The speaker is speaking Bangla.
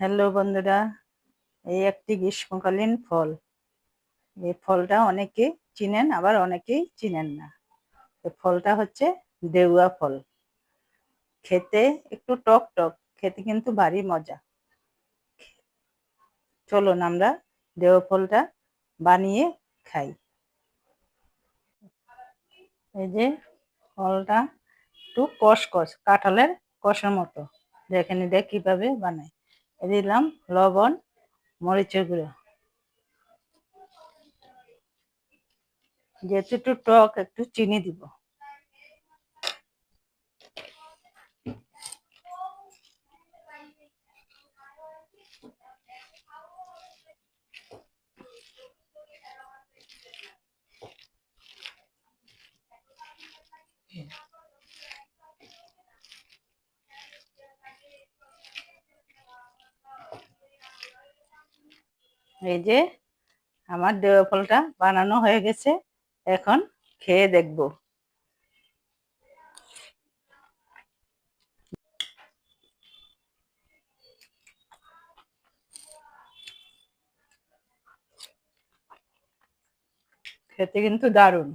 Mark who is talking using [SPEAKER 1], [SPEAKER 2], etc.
[SPEAKER 1] হ্যালো বন্ধুরা, এই একটি গ্রীষ্মকালীন ফল। এই ফলটা অনেকে চিনেন, আবার অনেকেই চিনেন না। এই ফলটা হচ্ছে দেউয়া ফল। খেতে একটু টক টক, খেতে কিন্তু ভারী মজা। চলুন আমরা দেওয়া ফলটা বানিয়ে খাই। এই যে ফলটা একটু কষ কষ কাঁঠালের কষের মতো। দেখেন দেখ কীভাবে বানায়। দিলাম লবণ মরিচের গুঁড়ো। যেহেতু একটু টক একটু চিনি দিব। এই যে আমার দেওয়া ফলটা বানানো হয়ে গেছে এখন খেয়ে দেখব। খেতে কিন্তু দারুণ।